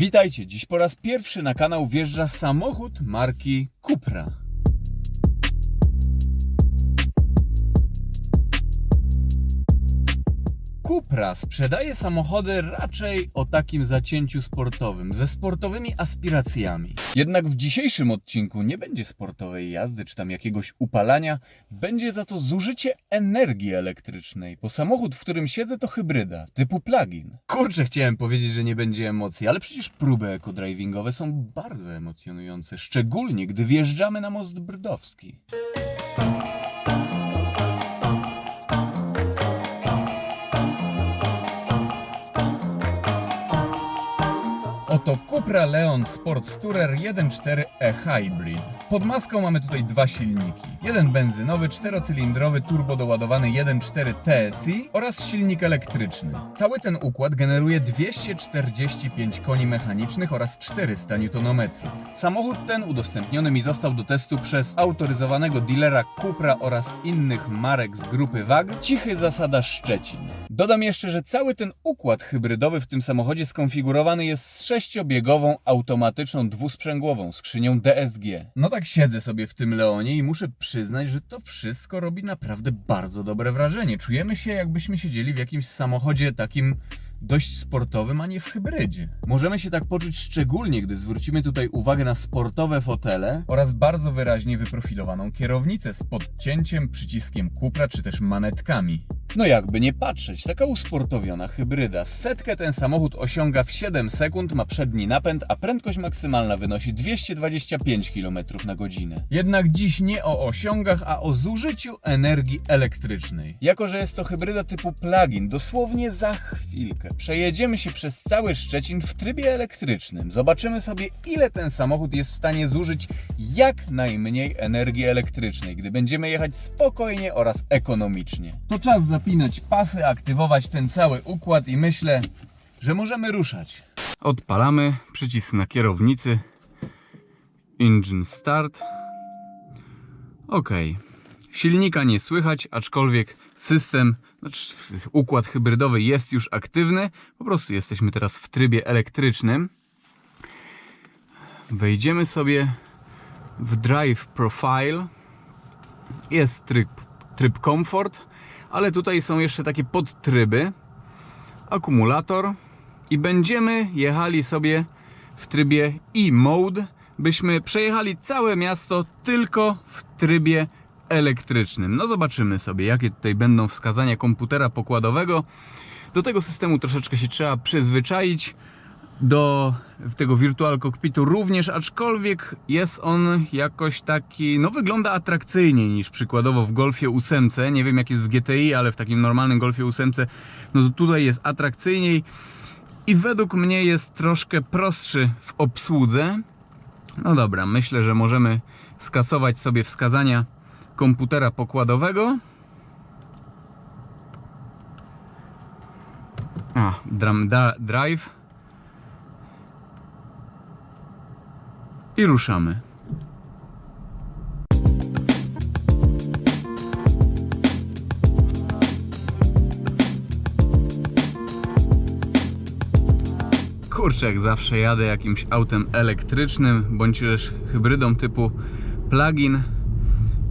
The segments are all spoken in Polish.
Witajcie, dziś po raz pierwszy na kanał wjeżdża samochód marki Cupra. Cupra sprzedaje samochody raczej o takim zacięciu sportowym, ze sportowymi aspiracjami. Jednak w dzisiejszym odcinku nie będzie sportowej jazdy czy tam jakiegoś upalania, będzie za to zużycie energii elektrycznej, bo samochód, w którym siedzę to hybryda, typu plug-in. Kurczę, chciałem powiedzieć, że nie będzie emocji, ale przecież próby ekodrivingowe są bardzo emocjonujące, szczególnie gdy wjeżdżamy na most brdowski. Oto Cupra Leon Sports Tourer 1.4 e Hybrid. Pod maską mamy tutaj dwa silniki. Jeden benzynowy, czterocylindrowy, turbo doładowany 1.4 TSI oraz silnik elektryczny. Cały ten układ generuje 245 koni mechanicznych oraz 400 Nm. Samochód ten udostępniony mi został do testu przez autoryzowanego dealera Cupra oraz innych marek z grupy WAG, Cichy Zasada Szczecin. Dodam jeszcze, że cały ten układ hybrydowy w tym samochodzie skonfigurowany jest z sześciobiegową automatyczną dwusprzęgłową skrzynią DSG. No tak siedzę sobie w tym Leonie i muszę przyznać, że to wszystko robi naprawdę bardzo dobre wrażenie. Czujemy się jakbyśmy siedzieli w jakimś samochodzie takim dość sportowym, a nie w hybrydzie. Możemy się tak poczuć szczególnie, gdy zwrócimy tutaj uwagę na sportowe fotele oraz bardzo wyraźnie wyprofilowaną kierownicę z podcięciem, przyciskiem Cupra czy też manetkami. No jakby nie patrzeć, taka usportowiona hybryda. Setkę ten samochód osiąga w 7 sekund, ma przedni napęd, a prędkość maksymalna wynosi 225 km na godzinę. Jednak dziś nie o osiągach, a o zużyciu energii elektrycznej. Jako, że jest to hybryda typu plug-in, dosłownie za chwilkę przejedziemy się przez cały Szczecin w trybie elektrycznym. Zobaczymy sobie, ile ten samochód jest w stanie zużyć jak najmniej energii elektrycznej, gdy będziemy jechać spokojnie oraz ekonomicznie. To czas zapinać pasy, aktywować ten cały układ i myślę, że możemy ruszać. Odpalamy przycisk na kierownicy. Engine start. Ok. Silnika nie słychać, aczkolwiek system, znaczy układ hybrydowy jest już aktywny. Po prostu jesteśmy teraz w trybie elektrycznym. Wejdziemy sobie w Drive Profile. Jest tryb, tryb Comfort, ale tutaj są jeszcze takie podtryby. Akumulator i będziemy jechali sobie w trybie e-mode, byśmy przejechali całe miasto tylko w trybie elektrycznym. No zobaczymy sobie, jakie tutaj będą wskazania komputera pokładowego. Do tego systemu troszeczkę się trzeba przyzwyczaić. Do tego Virtual Cockpitu również, aczkolwiek jest on jakoś taki, no wygląda atrakcyjniej niż przykładowo w Golfie 8. Nie wiem jak jest w GTI, ale w takim normalnym Golfie 8, no tutaj jest atrakcyjniej i według mnie jest troszkę prostszy w obsłudze. No dobra, myślę, że możemy skasować sobie wskazania komputera pokładowego. A, dram, da, drive. I ruszamy. Kurczę, jak zawsze jadę jakimś autem elektrycznym, bądź też hybrydą typu plug-in,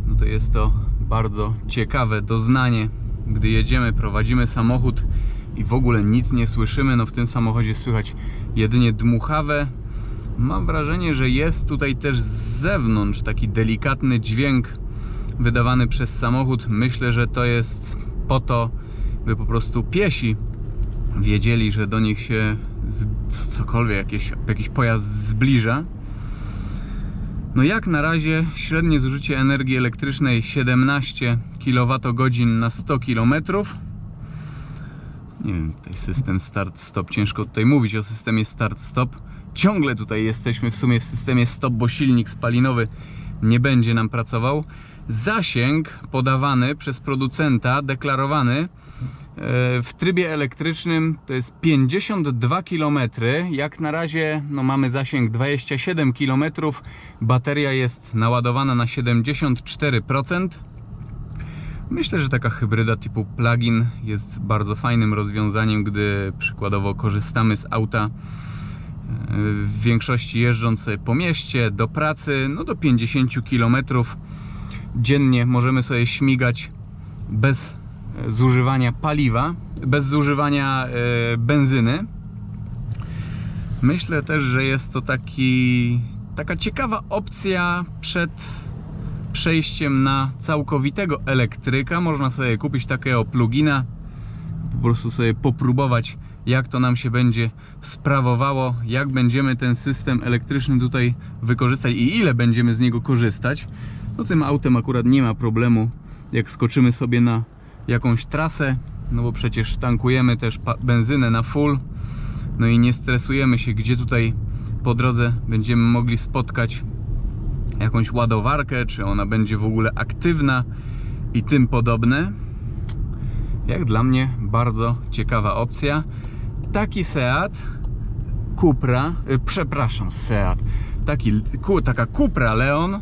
no to jest to bardzo ciekawe doznanie, gdy jedziemy, prowadzimy samochód i w ogóle nic nie słyszymy. No w tym samochodzie słychać jedynie dmuchawe. Mam wrażenie, że jest tutaj też z zewnątrz taki delikatny dźwięk wydawany przez samochód. Myślę, że to jest po to, by po prostu piesi wiedzieli, że do nich się cokolwiek, jakiś, jakiś pojazd zbliża. No jak na razie średnie zużycie energii elektrycznej 17 kWh na 100 km. Nie wiem, tutaj system start-stop, ciężko tutaj mówić o systemie start-stop. Ciągle tutaj jesteśmy w sumie w systemie stop, bo silnik spalinowy nie będzie nam pracował. Zasięg podawany przez producenta, deklarowany e, w trybie elektrycznym to jest 52 km. Jak na razie no, mamy zasięg 27 km. Bateria jest naładowana na 74%. Myślę, że taka hybryda typu plug-in jest bardzo fajnym rozwiązaniem, gdy przykładowo korzystamy z auta w większości jeżdżąc po mieście, do pracy, no do 50 km dziennie możemy sobie śmigać bez e, zużywania paliwa, bez zużywania e, benzyny. Myślę też, że jest to taki, taka ciekawa opcja przed przejściem na całkowitego elektryka. Można sobie kupić takiego plugina, po prostu sobie popróbować, jak to nam się będzie sprawowało, jak będziemy ten system elektryczny tutaj wykorzystać i ile będziemy z niego korzystać. No tym autem akurat nie ma problemu, jak skoczymy sobie na jakąś trasę, no bo przecież tankujemy też benzynę na full, no i nie stresujemy się, gdzie tutaj po drodze będziemy mogli spotkać jakąś ładowarkę, czy ona będzie w ogóle aktywna i tym podobne. Jak dla mnie bardzo ciekawa opcja. Taki Seat Cupra, y, przepraszam, Seat, taki, ku, taka Cupra Leon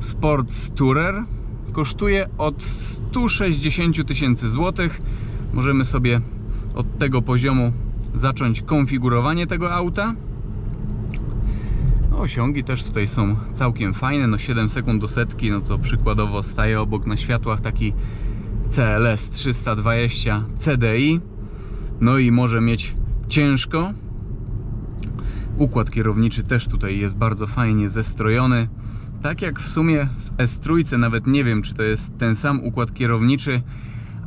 Sports Tourer kosztuje od 160 000 tysięcy złotych. Możemy sobie od tego poziomu zacząć konfigurowanie tego auta. No, osiągi też tutaj są całkiem fajne. No 7 sekund do setki, no to przykładowo staje obok na światłach taki CLS 320 CDI. No i może mieć ciężko. Układ kierowniczy też tutaj jest bardzo fajnie zestrojony. Tak jak w sumie w S3, nawet nie wiem czy to jest ten sam układ kierowniczy,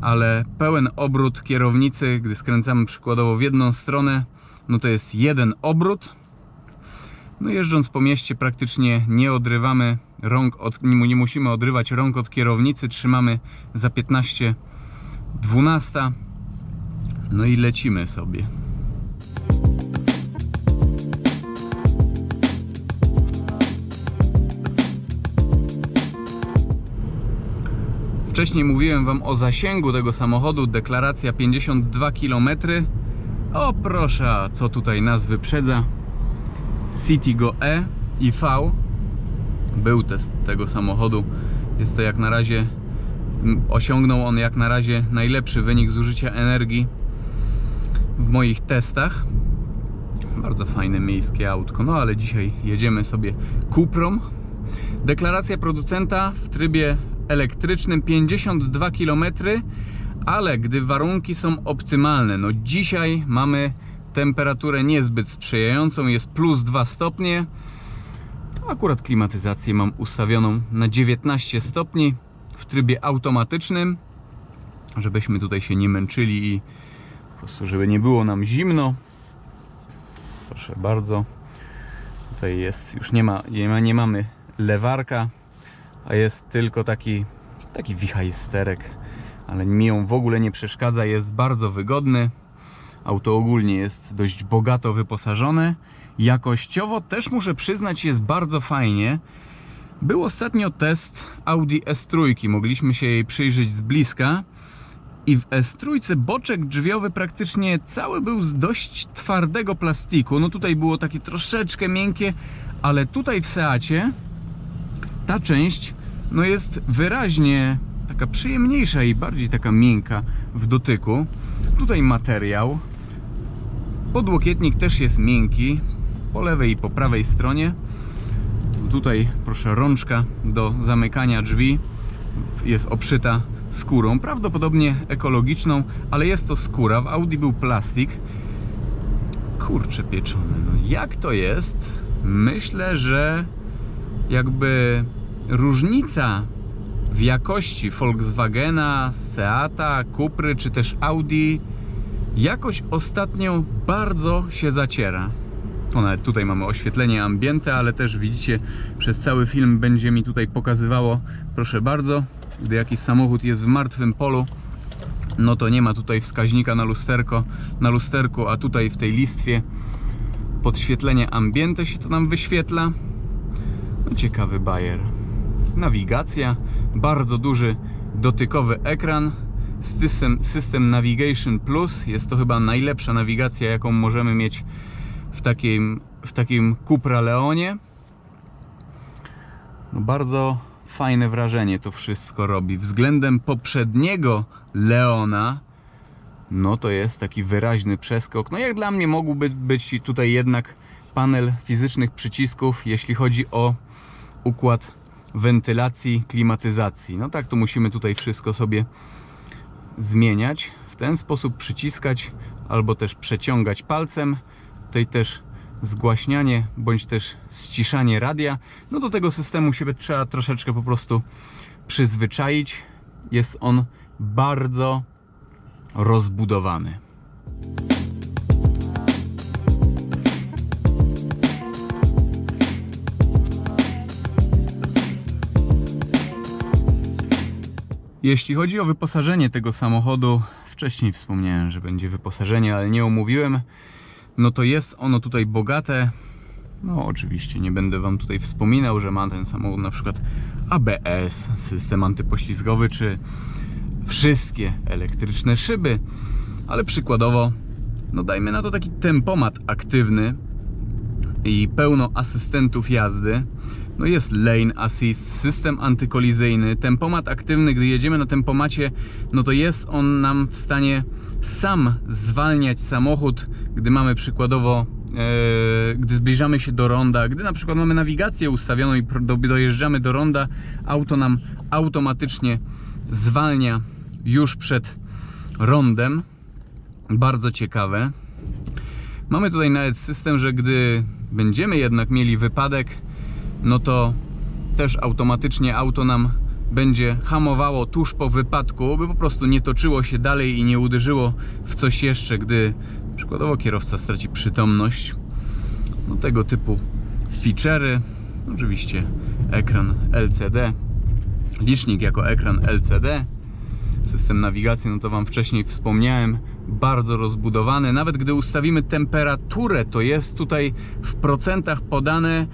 ale pełen obrót kierownicy, gdy skręcamy przykładowo w jedną stronę, no to jest jeden obrót. No jeżdżąc po mieście praktycznie nie odrywamy rąk od, nie, mu- nie musimy odrywać rąk od kierownicy, trzymamy za 15 12. No i lecimy sobie. Wcześniej mówiłem Wam o zasięgu tego samochodu, deklaracja 52 km. O proszę, co tutaj nas wyprzedza? Citigo E i V. Był test tego samochodu. Jest to jak na razie, osiągnął on jak na razie najlepszy wynik zużycia energii w moich testach. Bardzo fajne miejskie autko, no ale dzisiaj jedziemy sobie Cuprą. Deklaracja producenta w trybie elektrycznym 52 km, ale gdy warunki są optymalne, no dzisiaj mamy temperaturę niezbyt sprzyjającą, jest plus 2 stopnie. Akurat klimatyzację mam ustawioną na 19 stopni w trybie automatycznym, żebyśmy tutaj się nie męczyli i po prostu, żeby nie było nam zimno. Proszę bardzo. Tutaj jest, już nie ma, nie, ma, nie mamy lewarka, a jest tylko taki, taki wichajsterek, ale mi on w ogóle nie przeszkadza, jest bardzo wygodny. Auto ogólnie jest dość bogato wyposażone. Jakościowo też muszę przyznać, jest bardzo fajnie. Był ostatnio test Audi S3, mogliśmy się jej przyjrzeć z bliska. I w S3 boczek drzwiowy praktycznie cały był z dość twardego plastiku. No tutaj było takie troszeczkę miękkie, ale tutaj w Seacie ta część no jest wyraźnie taka przyjemniejsza i bardziej taka miękka w dotyku. Tutaj materiał. Podłokietnik też jest miękki po lewej i po prawej stronie. Tutaj proszę rączka do zamykania drzwi jest obszyta skórą, prawdopodobnie ekologiczną, ale jest to skóra. W Audi był plastik. Kurczę pieczony. No jak to jest? Myślę, że jakby różnica w jakości Volkswagena, Seata, Cupry czy też Audi jakoś ostatnio bardzo się zaciera. O, nawet tutaj mamy oświetlenie ambiente, ale też widzicie, przez cały film będzie mi tutaj pokazywało, proszę bardzo, gdy jakiś samochód jest w martwym polu, no to nie ma tutaj wskaźnika na lusterko, na lusterku, a tutaj w tej listwie podświetlenie ambiente się to nam wyświetla. Ciekawy bajer. Nawigacja, bardzo duży dotykowy ekran, system, system Navigation Plus. Jest to chyba najlepsza nawigacja, jaką możemy mieć w takim, w takim Cupra Leonie. No bardzo fajne wrażenie to wszystko robi. Względem poprzedniego Leona, no to jest taki wyraźny przeskok. No jak dla mnie mógłby być tutaj jednak panel fizycznych przycisków, jeśli chodzi o układ wentylacji, klimatyzacji. No tak, to musimy tutaj wszystko sobie zmieniać. W ten sposób przyciskać albo też przeciągać palcem. Tutaj też zgłaśnianie bądź też ściszanie radia. No do tego systemu się trzeba troszeczkę po prostu przyzwyczaić. Jest on bardzo rozbudowany. Jeśli chodzi o wyposażenie tego samochodu, wcześniej wspomniałem, że będzie wyposażenie, ale nie omówiłem. No to jest ono tutaj bogate. No oczywiście nie będę Wam tutaj wspominał, że ma ten samochód na przykład ABS, system antypoślizgowy, czy wszystkie elektryczne szyby, ale przykładowo, no dajmy na to taki tempomat aktywny i pełno asystentów jazdy. No jest lane assist, system antykolizyjny, tempomat aktywny, gdy jedziemy na tempomacie, no to jest on nam w stanie sam zwalniać samochód, gdy mamy przykładowo, e, gdy zbliżamy się do ronda, gdy na przykład mamy nawigację ustawioną i dojeżdżamy do ronda, auto nam automatycznie zwalnia już przed rondem. Bardzo ciekawe. Mamy tutaj nawet system, że gdy będziemy jednak mieli wypadek, no to też automatycznie auto nam będzie hamowało tuż po wypadku, by po prostu nie toczyło się dalej i nie uderzyło w coś jeszcze, gdy przykładowo kierowca straci przytomność. No tego typu feature'y. Oczywiście ekran LCD, licznik jako ekran LCD. System nawigacji, no to Wam wcześniej wspomniałem, bardzo rozbudowany. Nawet gdy ustawimy temperaturę, to jest tutaj w procentach podane,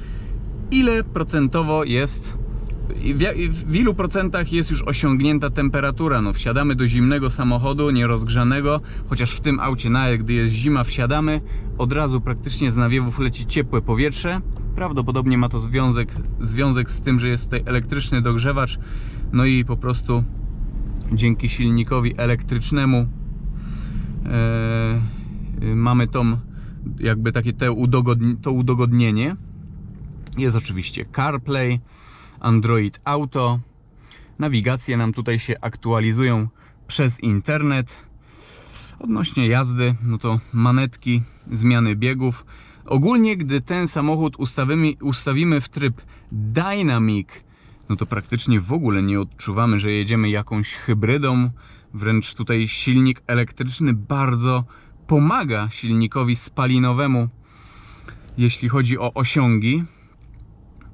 ile procentowo jest, w, w ilu procentach jest już osiągnięta temperatura. No, wsiadamy do zimnego samochodu, nierozgrzanego, chociaż w tym aucie, nawet gdy jest zima, wsiadamy, od razu praktycznie z nawiewów leci ciepłe powietrze. Prawdopodobnie ma to związek, związek z tym, że jest tutaj elektryczny dogrzewacz, no i po prostu dzięki silnikowi elektrycznemu e, y, mamy tą jakby takie te to udogodnienie. Jest oczywiście CarPlay, Android Auto. Nawigacje nam tutaj się aktualizują przez internet. Odnośnie jazdy, no to manetki, zmiany biegów. Ogólnie, gdy ten samochód ustawimy, ustawimy w tryb Dynamic, no to praktycznie w ogóle nie odczuwamy, że jedziemy jakąś hybrydą. Wręcz tutaj silnik elektryczny bardzo pomaga silnikowi spalinowemu, jeśli chodzi o osiągi.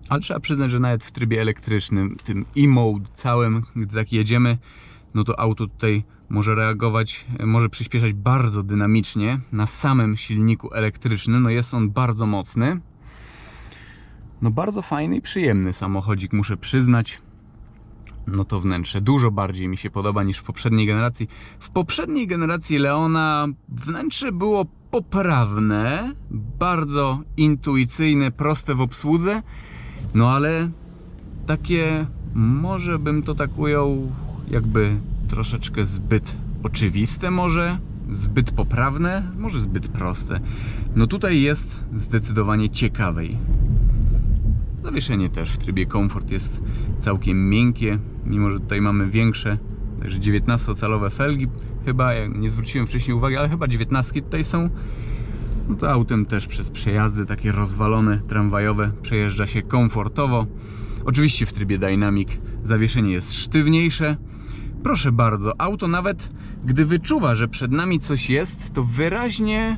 Ale trzeba przyznać, że nawet w trybie elektrycznym, tym e-mode całym, gdy tak jedziemy, no to auto tutaj może reagować, e, może przyspieszać bardzo dynamicznie na samym silniku elektrycznym. No jest on bardzo mocny. No bardzo fajny i przyjemny samochodzik, muszę przyznać. No to wnętrze dużo bardziej mi się podoba niż w poprzedniej generacji. W poprzedniej generacji Leona wnętrze było poprawne, bardzo intuicyjne, proste w obsłudze, no ale takie, może bym to tak ujął, jakby troszeczkę zbyt oczywiste może, zbyt poprawne, może zbyt proste. No tutaj jest zdecydowanie ciekawej. Zawieszenie też w trybie komfort jest całkiem miękkie, mimo że tutaj mamy większe, także 19-calowe felgi chyba, ja nie zwróciłem wcześniej uwagi, ale chyba 19 tutaj są. No to autem też przez przejazdy takie rozwalone, tramwajowe przejeżdża się komfortowo. Oczywiście w trybie Dynamic zawieszenie jest sztywniejsze. Proszę bardzo, auto nawet gdy wyczuwa, że przed nami coś jest, to wyraźnie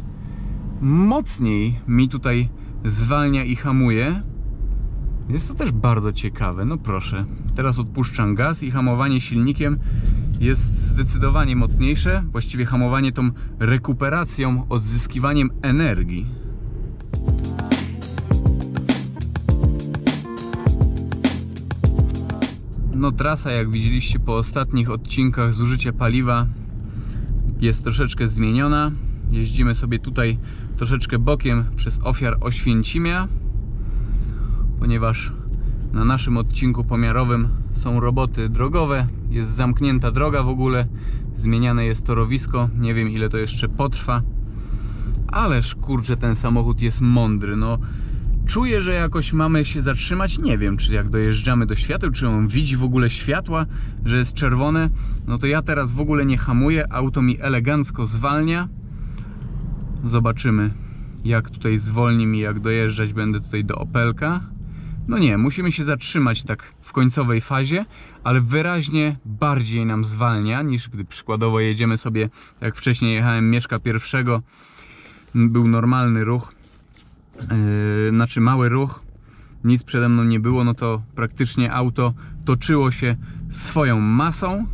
mocniej mi tutaj zwalnia i hamuje. Jest to też bardzo ciekawe. No proszę, teraz odpuszczam gaz i hamowanie silnikiem jest zdecydowanie mocniejsze. Właściwie hamowanie tą rekuperacją, odzyskiwaniem energii. No trasa, jak widzieliście po ostatnich odcinkach zużycia paliwa jest troszeczkę zmieniona. Jeździmy sobie tutaj troszeczkę bokiem przez ofiar Oświęcimia ponieważ na naszym odcinku pomiarowym są roboty drogowe, jest zamknięta droga w ogóle, zmieniane jest torowisko, nie wiem ile to jeszcze potrwa. Ależ kurczę, ten samochód jest mądry. No, czuję, że jakoś mamy się zatrzymać. Nie wiem, czy jak dojeżdżamy do świateł, czy on widzi w ogóle światła, że jest czerwone. No to ja teraz w ogóle nie hamuję. Auto mi elegancko zwalnia. Zobaczymy, jak tutaj zwolni mi, jak dojeżdżać będę tutaj do Opelka. No nie, musimy się zatrzymać tak w końcowej fazie, ale wyraźnie bardziej nam zwalnia niż gdy przykładowo jedziemy sobie, jak wcześniej jechałem Mieszka pierwszego, był normalny ruch, yy, znaczy mały ruch, nic przede mną nie było, no to praktycznie auto toczyło się swoją masą.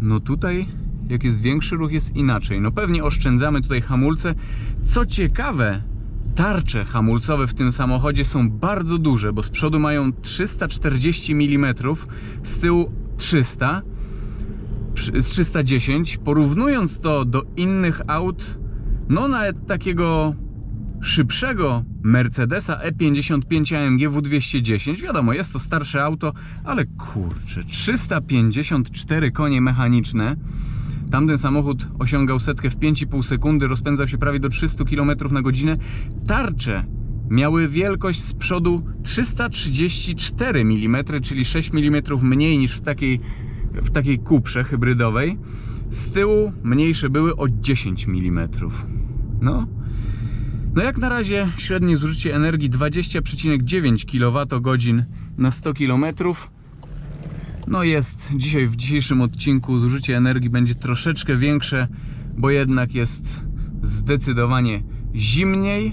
No tutaj, jak jest większy ruch, jest inaczej. No pewnie oszczędzamy tutaj hamulce. Co ciekawe, tarcze hamulcowe w tym samochodzie są bardzo duże, bo z przodu mają 340 mm, z tyłu 300, przy- z 310. Porównując to do innych aut, no nawet takiego szybszego Mercedesa E E55 AMG W210. Wiadomo, jest to starsze auto, ale kurczę, 354 konie mechaniczne. Tamten samochód osiągał setkę w 5,5 sekundy, rozpędzał się prawie do 300 km na godzinę. Tarcze miały wielkość z przodu 334 mm, czyli 6 mm mniej niż w takiej, w takiej kuprze hybrydowej. Z tyłu mniejsze były o 10 mm. No, no jak na razie średnie zużycie energii 20,9 kWh na 100 km. No jest dzisiaj w dzisiejszym odcinku zużycie energii będzie troszeczkę większe, bo jednak jest zdecydowanie zimniej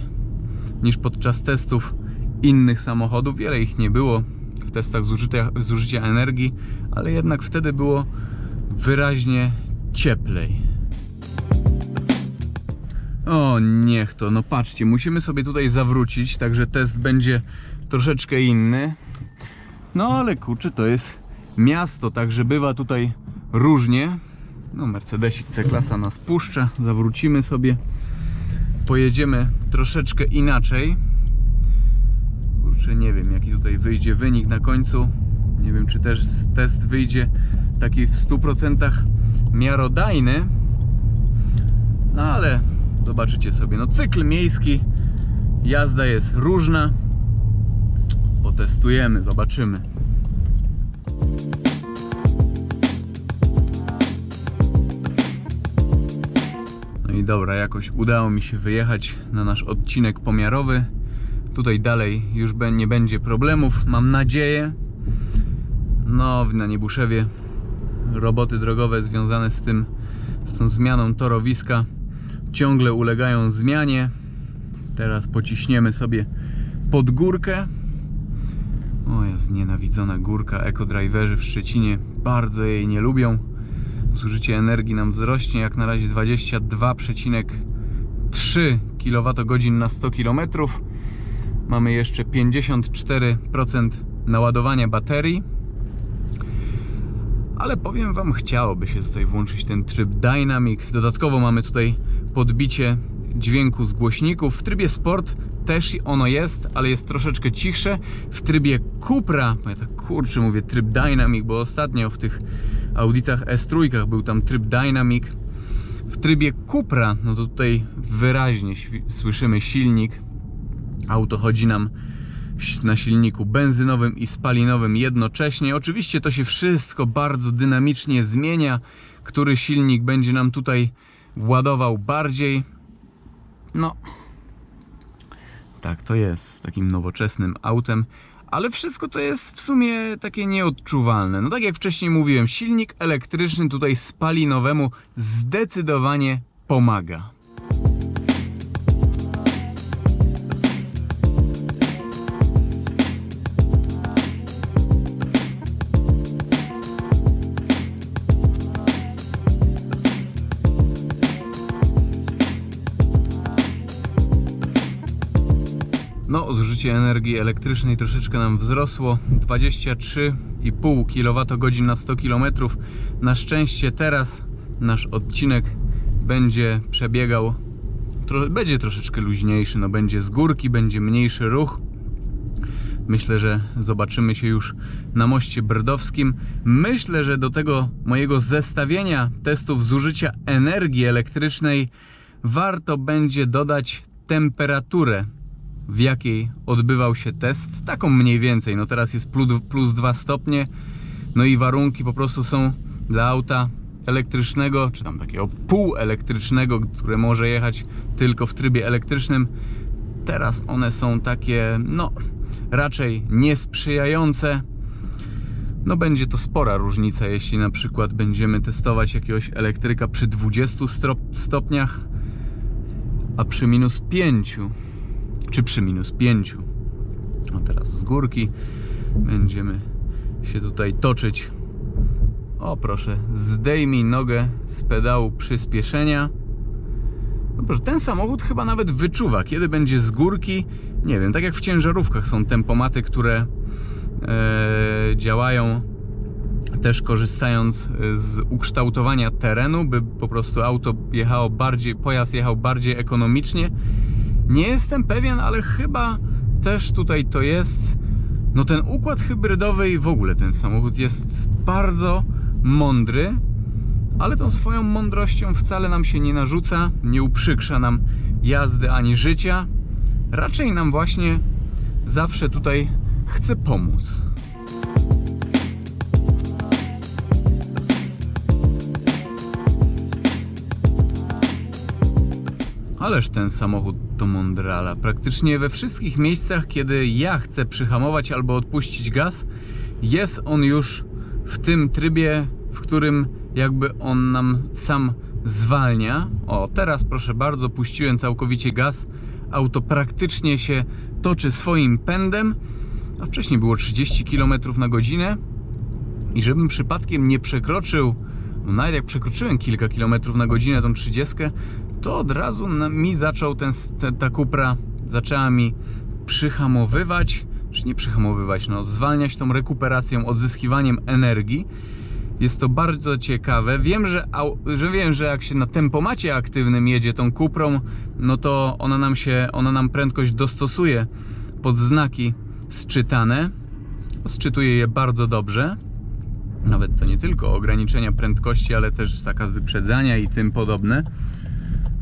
niż podczas testów innych samochodów. Wiele ich nie było w testach zużycia, zużycia energii, ale jednak wtedy było wyraźnie cieplej. O, niech to, no patrzcie, musimy sobie tutaj zawrócić, także test będzie troszeczkę inny. No ale kurczę, to jest miasto, także bywa tutaj różnie. No, Mercedesik C-klasa nas puszcza, zawrócimy sobie. Pojedziemy troszeczkę inaczej. Kurczę, nie wiem jaki tutaj wyjdzie wynik na końcu. Nie wiem, czy też test wyjdzie taki w 100% miarodajny. No ale zobaczycie sobie, no cykl miejski, jazda jest różna. Potestujemy, zobaczymy. No i dobra, jakoś udało mi się wyjechać na nasz odcinek pomiarowy. Tutaj dalej już nie będzie problemów, mam nadzieję. No, na Niebuszewie roboty drogowe związane z tym, z tą zmianą torowiska ciągle ulegają zmianie. Teraz pociśniemy sobie pod górkę. O, jest nienawidzona górka. Ekodriverzy w Szczecinie bardzo jej nie lubią. Zużycie energii nam wzrośnie jak na razie 22,3 kWh na 100 km. Mamy jeszcze 54% naładowania baterii. Ale powiem Wam, chciałoby się tutaj włączyć ten tryb Dynamic. Dodatkowo mamy tutaj podbicie dźwięku z głośników. W trybie Sport też ono jest, ale jest troszeczkę cichsze. W trybie Cupra, ja tak kurczę mówię tryb Dynamic, bo ostatnio w tych audicach S3 był tam tryb Dynamic. W trybie Cupra, no to tutaj wyraźnie słyszymy silnik. Auto chodzi nam na silniku benzynowym i spalinowym jednocześnie. Oczywiście to się wszystko bardzo dynamicznie zmienia. Który silnik będzie nam tutaj ładował bardziej? No, tak to jest takim nowoczesnym autem. Ale wszystko to jest w sumie takie nieodczuwalne. No tak jak wcześniej mówiłem, silnik elektryczny tutaj spalinowemu zdecydowanie pomaga. Zużycie energii elektrycznej troszeczkę nam wzrosło. 23,5 kWh na 100 km. Na szczęście teraz nasz odcinek będzie przebiegał, tro, będzie troszeczkę luźniejszy. No, będzie z górki, będzie mniejszy ruch. Myślę, że zobaczymy się już na moście brdowskim. Myślę, że do tego mojego zestawienia testów zużycia energii elektrycznej warto będzie dodać temperaturę, w jakiej odbywał się test. Taką mniej więcej. No teraz jest plus, plus 2 stopnie. No i warunki po prostu są dla auta elektrycznego, czy tam takiego półelektrycznego, które może jechać tylko w trybie elektrycznym. Teraz one są takie, no, raczej niesprzyjające. No będzie to spora różnica, jeśli na przykład będziemy testować jakiegoś elektryka przy 20 stro- stopniach, a przy minus 5, czy przy minus 5. No teraz z górki będziemy się tutaj toczyć. O proszę, zdejmij nogę z pedału przyspieszenia. No proszę, ten samochód chyba nawet wyczuwa, kiedy będzie z górki. Nie wiem, tak jak w ciężarówkach są tempomaty, które e, działają też korzystając e, z ukształtowania terenu, by po prostu auto jechało bardziej, pojazd jechał bardziej ekonomicznie. Nie jestem pewien, ale chyba też tutaj to jest. No ten układ hybrydowy i w ogóle ten samochód jest bardzo mądry, ale tą swoją mądrością wcale nam się nie narzuca, nie uprzykrza nam jazdy ani życia. Raczej nam właśnie zawsze tutaj chce pomóc. Ależ ten samochód to mądrala. Praktycznie we wszystkich miejscach, kiedy ja chcę przyhamować albo odpuścić gaz, jest on już w tym trybie, w którym jakby on nam sam zwalnia. O, teraz proszę bardzo, puściłem całkowicie gaz. Auto praktycznie się toczy swoim pędem, a wcześniej było 30 km na godzinę. I żebym przypadkiem nie przekroczył, no nawet jak przekroczyłem kilka kilometrów na godzinę tą 30, to od razu mi zaczął ten, ta kupra, zaczęła mi przyhamowywać, czy nie przyhamowywać, no zwalniać tą rekuperacją, odzyskiwaniem energii. Jest to bardzo ciekawe. Wiem, że, że wiem, że jak się na tempomacie aktywnym jedzie tą kuprą, no to ona nam się, ona nam prędkość dostosuje pod znaki sczytane. Sczytuje je bardzo dobrze. Nawet to nie tylko ograniczenia prędkości, ale też taka z wyprzedzania i tym podobne.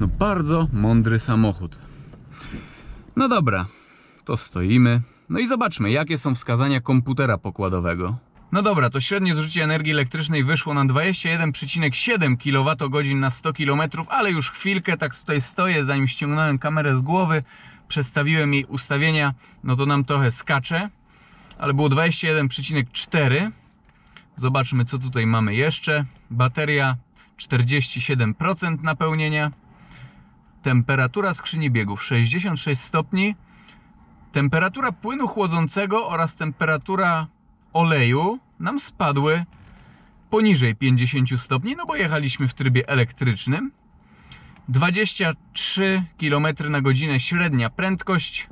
No bardzo mądry samochód. No dobra, to stoimy. No i zobaczmy, jakie są wskazania komputera pokładowego. No dobra, to średnie zużycie energii elektrycznej wyszło na 21,7 kWh na 100 km, ale już chwilkę tak tutaj stoję, zanim ściągnąłem kamerę z głowy, przestawiłem jej ustawienia, no to nam trochę skacze, ale było 21,4. Zobaczmy, co tutaj mamy jeszcze. Bateria 47% napełnienia. Temperatura skrzyni biegów 66 stopni. Temperatura płynu chłodzącego oraz temperatura oleju nam spadły poniżej 50 stopni, no bo jechaliśmy w trybie elektrycznym. 23 km na godzinę średnia prędkość.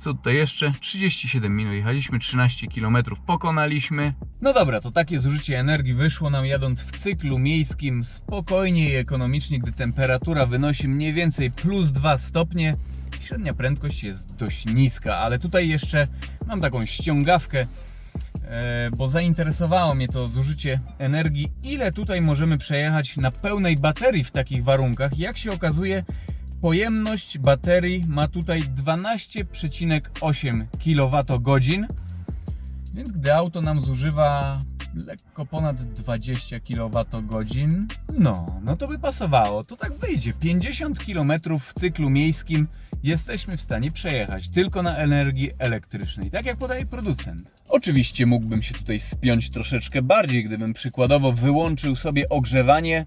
Co tutaj jeszcze? 37 minut jechaliśmy, 13 km pokonaliśmy. No dobra, to takie zużycie energii wyszło nam jadąc w cyklu miejskim spokojnie i ekonomicznie, gdy temperatura wynosi mniej więcej plus 2 stopnie. Średnia prędkość jest dość niska, ale tutaj jeszcze mam taką ściągawkę, e, bo zainteresowało mnie to zużycie energii. Ile tutaj możemy przejechać na pełnej baterii w takich warunkach? Jak się okazuje, Pojemność baterii ma tutaj 12,8 kWh, więc gdy auto nam zużywa lekko ponad 20 kWh, no, no to by pasowało. To tak wyjdzie. 50 km w cyklu miejskim jesteśmy w stanie przejechać tylko na energii elektrycznej, tak jak podaje producent. Oczywiście mógłbym się tutaj spiąć troszeczkę bardziej, gdybym przykładowo wyłączył sobie ogrzewanie,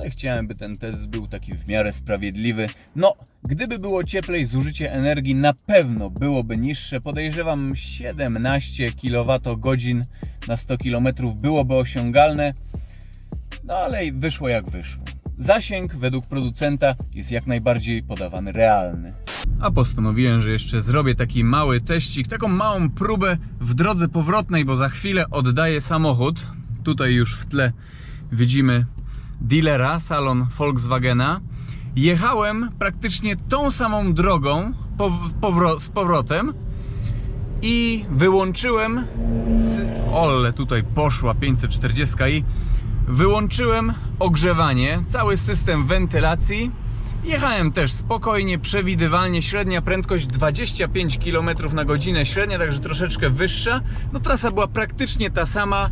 ale chciałem, by ten test był taki w miarę sprawiedliwy. No, gdyby było cieplej, zużycie energii na pewno byłoby niższe. Podejrzewam 17 kWh na 100 km byłoby osiągalne. No ale wyszło jak wyszło. Zasięg według producenta jest jak najbardziej podawany realny. A postanowiłem, że jeszcze zrobię taki mały teścik, taką małą próbę w drodze powrotnej, bo za chwilę oddaję samochód. Tutaj już w tle widzimy dealera, salon Volkswagena. Jechałem praktycznie tą samą drogą z powrotem i wyłączyłem. Z... Ole, tutaj poszła 540 i wyłączyłem ogrzewanie, cały system wentylacji Jechałem też spokojnie, przewidywalnie, średnia prędkość 25 km na godzinę, średnia także troszeczkę wyższa. No trasa była praktycznie ta sama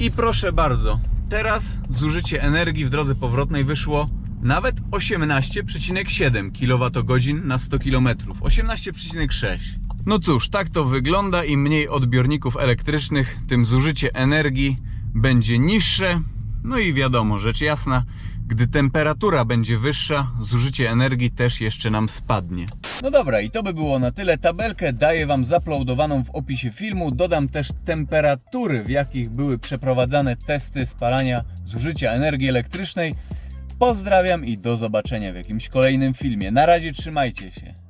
i proszę bardzo, teraz zużycie energii w drodze powrotnej wyszło nawet 18,7 kWh na 100 km. 18,6. No cóż, tak to wygląda. Im mniej odbiorników elektrycznych, tym zużycie energii będzie niższe. No i wiadomo, rzecz jasna, gdy temperatura będzie wyższa, zużycie energii też jeszcze nam spadnie. No dobra, i to by było na tyle. Tabelkę daję Wam zaploadowaną w opisie filmu. Dodam też temperatury, w jakich były przeprowadzane testy spalania zużycia energii elektrycznej. Pozdrawiam i do zobaczenia w jakimś kolejnym filmie. Na razie trzymajcie się.